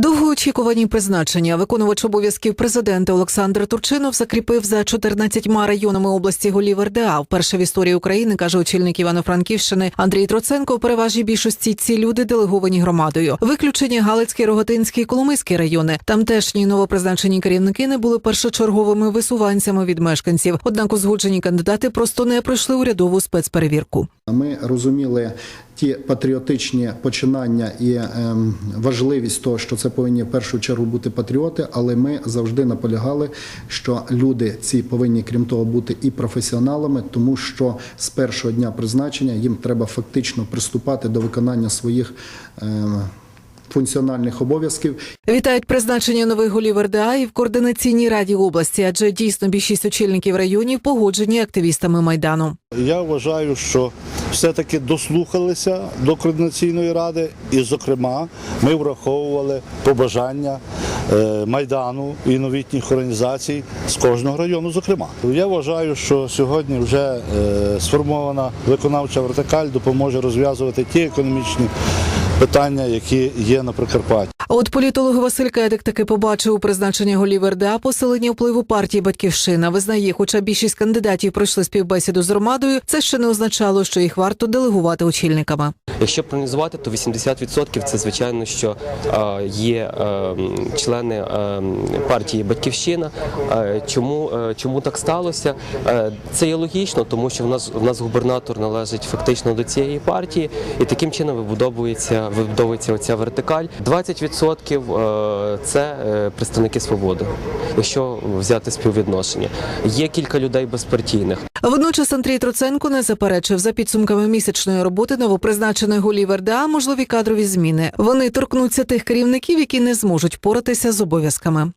Довгоочікувані призначення виконувач обов'язків президента Олександр Турчинов закріпив за 14 районами області голів РДА. Вперше в історії України каже очільник Івано-Франківщини Андрій Троценко. У переважній більшості ці люди делеговані громадою. Виключені Галицький, Роготинський, Коломийський райони. Тамтешні новопризначені керівники не були першочерговими висуванцями від мешканців. Однак узгоджені кандидати просто не пройшли урядову спецперевірку. Ми розуміли ті патріотичні починання і ем, важливість того, що це повинні в першу чергу бути патріоти, але ми завжди наполягали, що люди ці повинні, крім того, бути і професіоналами, тому що з першого дня призначення їм треба фактично приступати до виконання своїх. ем, Функціональних обов'язків Вітають призначення нових голів РДА і в координаційній раді області, адже дійсно більшість очільників районів погоджені активістами майдану. Я вважаю, що все-таки дослухалися до координаційної ради, і, зокрема, ми враховували побажання е, майдану і новітніх організацій з кожного району. Зокрема, я вважаю, що сьогодні вже е, сформована виконавча вертикаль допоможе розв'язувати ті економічні питання, які є на Прикарпатті. От політолог Василь Кедик таки побачив у призначення голів РДА посилення впливу партії Батьківщина. Визнає, хоча більшість кандидатів пройшли співбесіду з громадою, це ще не означало, що їх варто делегувати очільниками. Якщо проаналізувати, то 80% це звичайно, що е, є е, члени е, партії Батьківщина. Чому, чому так сталося? Це є логічно, тому що в нас в нас губернатор належить фактично до цієї партії, і таким чином вибудовується вибудовується оця вертикаль. 20% е, це представники свободи, якщо взяти співвідношення. Є кілька людей безпартійних. Водночас Андрій Троценко не заперечив за підсумками місячної роботи новопризначених голів РДА можливі кадрові зміни. Вони торкнуться тих керівників, які не зможуть поратися з обов'язками.